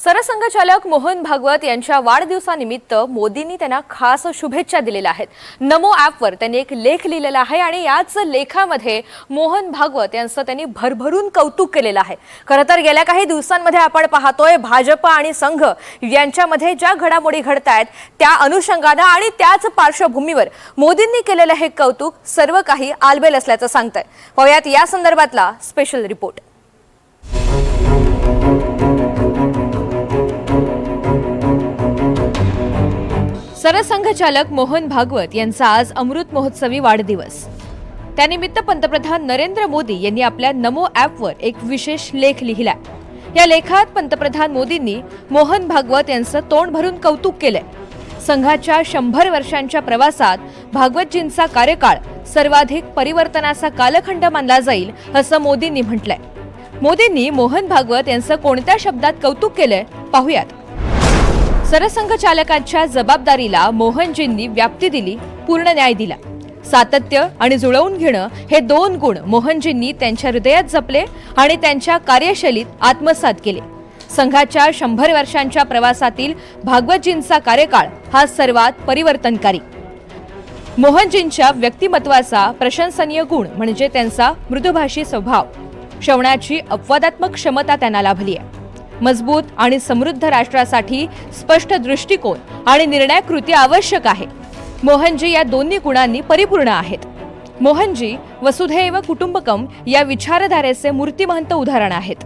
सरसंघचालक मोहन भागवत यांच्या वाढदिवसानिमित्त मोदींनी त्यांना खास शुभेच्छा दिलेल्या आहेत. नमो ॲपवर त्यांनी एक लेख लिहिलेला आहे आणि याच लेखामध्ये मोहन भागवत यांचं त्यांनी भरभरून कौतुक केलेलं आहे. खरं तर गेल्या काही दिवसांमध्ये आपण पाहतोय भाजप आणि संघ यांच्यामध्ये ज्या घडामोडी घडत आहेत त्या अनुषंगानं आणि त्याच पार्श्वभूमीवर मोदींनी केलेलं हे कौतुक सर्व काही आलबेल असल्याचं सांगतंय पाहुयात या संदर्भातला स्पेशल रिपोर्ट सरसंघचालक मोहन भागवत यांचा आज अमृत महोत्सवी वाढदिवस. त्यानिमित्त पंतप्रधान नरेंद्र मोदी यांनी आपल्या नमो ॲपवर एक विशेष लेख लिहिला या लेखात पंतप्रधान मोदींनी मोहन भागवत यांचं तोंड भरून कौतुक केलंय. संघाच्या शंभर वर्षांच्या प्रवासात भागवतजींचा कार्यकाळ सर्वाधिक परिवर्तनाचा कालखंड मानला जाईल असं मोदींनी म्हटलंय. मोदींनी मोहन भागवत यांचं कोणत्या शब्दात कौतुक केलंय पाहुयात. सरसंघचालकांच्या जबाबदारीला मोहनजींनी व्याप्ती दिली पूर्ण न्याय दिला. सातत्य आणि जुळवून घेणं हे दोन गुण मोहनजींनी त्यांच्या हृदयात जपले आणि त्यांच्या कार्यशैलीत आत्मसात केले. संघाच्या शंभर वर्षांच्या प्रवासातील भागवतजींचा कार्यकाळ हा सर्वात परिवर्तनकारी. मोहनजींच्या व्यक्तिमत्वाचा प्रशंसनीय गुण म्हणजे त्यांचा मृदुभाषी स्वभाव. श्रवणाची अपवादात्मक क्षमता त्यांना लाभली आहे. मजबूत आणि समृद्ध राष्ट्रासाठी स्पष्ट दृष्टिकोन आणि निर्णय कृती आवश्यक आहे. मोहनजी या दोन्ही गुणांनी परिपूर्ण आहेत. मोहनजी वसुधैव कुटुंबकम या विचारधारेचे मूर्तिमंत उदाहरण आहेत.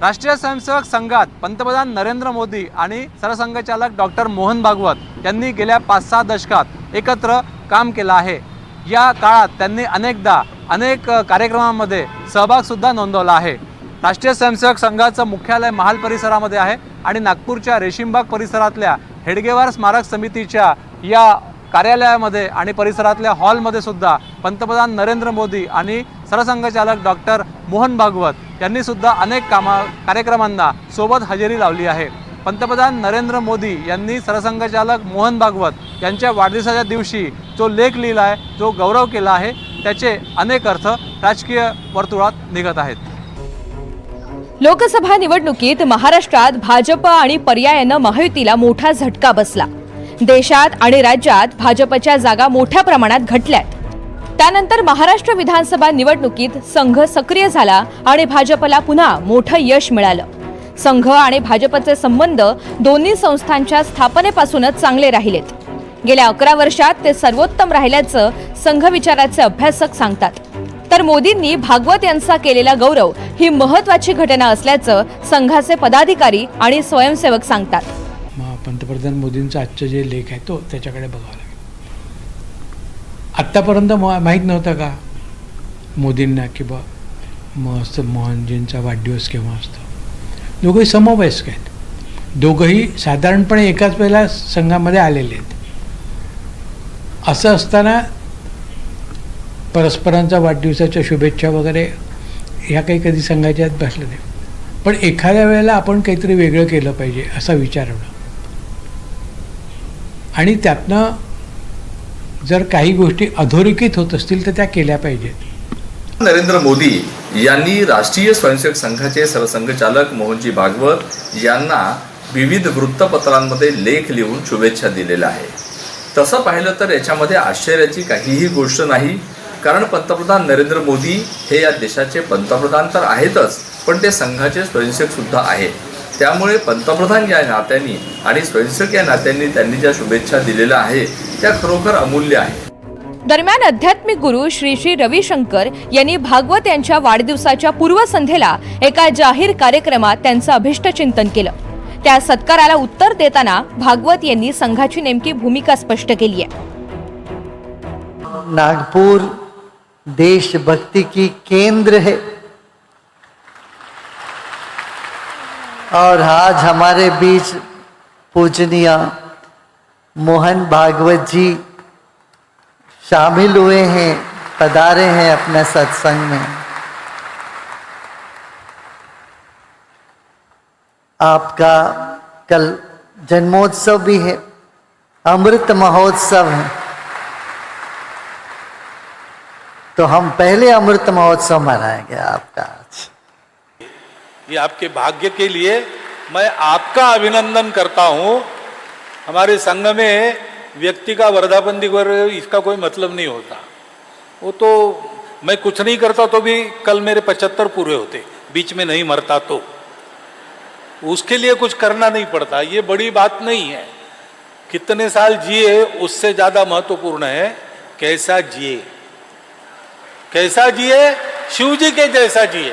राष्ट्रीय स्वयंसेवक संघात पंतप्रधान नरेंद्र मोदी आणि सरसंघचालक डॉक्टर मोहन भागवत यांनी गेल्या पाच सहा दशकात एकत्र काम केलं आहे. या काळात त्यांनी अनेकदा अनेक अ, कार्यक्रमांमध्ये सहभागसुद्धा नोंदवला आहे. राष्ट्रीय स्वयंसेवक संघाचं मुख्यालय महाल परिसरामध्ये आहे आणि नागपूरच्या रेशीमबाग परिसरातल्या हेडगेवार स्मारक समितीच्या या कार्यालयामध्ये आणि परिसरातल्या हॉलमध्ये सुद्धा पंतप्रधान नरेंद्र मोदी आणि सरसंघचालक डॉक्टर मोहन भागवत यांनी सुद्धा अनेक कामा कार्यक्रमांना सोबत हजेरी लावली आहे. पंतप्रधान नरेंद्र मोदी यांनी सरसंघचालक मोहन भागवत यांच्या वाढदिवसाच्या दिवशी जो लेख लिहिला आहे जो गौरव केला आहे त्याचे अनेक अर्थ राजकीय वर्तुळात निघत आहेत. लोकसभा निवडणुकीत महाराष्ट्रात भाजप आणि पर्यायानं महायुतीला मोठा झटका बसला. देशात आणि राज्यात भाजपच्या जागा मोठ्या प्रमाणात घटल्यात. त्यानंतर महाराष्ट्र विधानसभा निवडणुकीत संघ सक्रिय झाला आणि भाजपला पुन्हा मोठं यश मिळालं. संघ आणि भाजपचे संबंध दोन्ही संस्थांच्या स्थापनेपासूनच चांगले राहिलेत. गेल्या अकरा वर्षात ते सर्वोत्तम राहिल्याचं संघ विचाराचे अभ्यासक सांगतात. तर मोदींनी भागवत यांचा केलेला गौरव ही महत्वाची घटना असल्याचं संघाचे पदाधिकारी आणि स्वयंसेवक सांगतात. मग पंतप्रधान मोदींचा आजचं जे लेख आहे तो त्याच्याकडे बघावा लागेल. आत्तापर्यंत माहीत नव्हतं का? मोदींना की बा मस्त मोहनजींचा वाढदिवस केव्हा असतो? दोघंही समवयस्क आहेत. दोघंही साधारणपणे एकाच वेळेला संघामध्ये आलेले आहेत. असं असताना परस्परांचा वाढदिवसाच्या शुभेच्छा वगैरे ह्या काही कधी सांगायच्या बसलं नाही पण एखाद्या वेळेला आपण काहीतरी वेगळं केलं पाहिजे असा विचार आणि त्यातनं जर काही गोष्टी अधोरेखित होत असतील तर त्या केल्या पाहिजेत. नरेंद्र मोदी यांनी राष्ट्रीय स्वयंसेवक संघाचे सरसंघचालक मोहनजी भागवत यांना विविध वृत्तपत्रांमध्ये लेख लिहून शुभेच्छा दिलेल्या आहे तसं पाहिलं तर याच्यामध्ये आश्चर्याची काहीही गोष्ट नाही कारण पंतप्रधान नरेंद्र मोदी हे या देशाचे पंतप्रधान तर आहेतच पण ते संघाचे स्वयंसेवक सुद्धा आहेत. त्यामुळे पंतप्रधान या नात्यांनी आणि स्वयंसेवक या नात्यांनी त्यांनी ज्या शुभेच्छा दिलेल्या आहे त्या खरोखर अमूल्य आहेत. दरम्यान आध्यात्मिक गुरु श्री श्री रविशंकर यांनी भागवत यांच्या वाढदिवसाच्या पूर्वसंध्येला एका जाहीर कार्यक्रमात त्यांचं अभिष्ट चिंतन केलं. त्या सत्काराला उत्तर देताना भागवत यांनी संघाची नेमकी भूमिका स्पष्ट केली आहे. नागपुर देशभक्ति की केंद्र है। और आज हमारे बीच पूजनीय मोहन भागवत जी शामिल हुए हैं, पधारे हैं अपने सत्संग में। आपका कल जन्मोत्सव भी है, अमृत महोत्सव है। तो हम पहले अमृत महोत्सव मनाएँगे आपका। आज ये आपके भाग्य के लिए मैं आपका अभिनंदन करता हूँ। हमारे संघ में व्यक्ति का वर्धापन दिवस, इसका कोई मतलब नहीं होता। वो तो मैं कुछ नहीं करता तो भी कल मेरे पचहत्तर पूरे होते, बीच में नहीं मरता तो। उसके लिए कुछ करना नहीं पड़ता, ये बड़ी बात नहीं है। कितने साल जिए, उससे ज़्यादा महत्वपूर्ण है, कैसा जिए। कैसा जिए शिवजी के जैसा जिए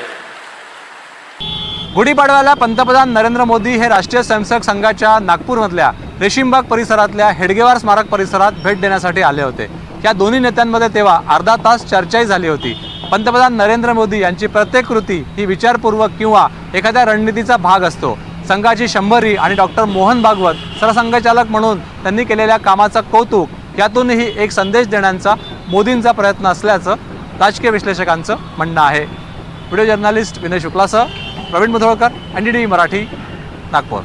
गुढीपाडव्याला पंतप्रधान नरेंद्र मोदी हे राष्ट्रीय स्वयंसेवक संघाच्या नागपूरमधल्या रेशीमबाग परिसरातल्या हेडगेवार स्मारक परिसरात भेट देण्यासाठी आले होते. या दोन्ही नेत्यांमध्ये तेव्हा अर्धा तास चर्चाही झाली होती. पंतप्रधान नरेंद्र मोदी यांची प्रत्येक कृती ही विचारपूर्वक किंवा एखाद्या रणनीतीचा भाग असतो. संघाची शंभरी आणि डॉक्टर मोहन भागवत सरसंघचालक म्हणून त्यांनी केलेल्या कामाचं कौतुक यातूनही एक संदेश देण्याचा मोदींचा प्रयत्न असल्याचं राजकीय विश्लेषकांचं म्हणणं आहे. Video journalist Vinay शुक्लासह Pravin Mudholkar N D D Marathi Nagpur.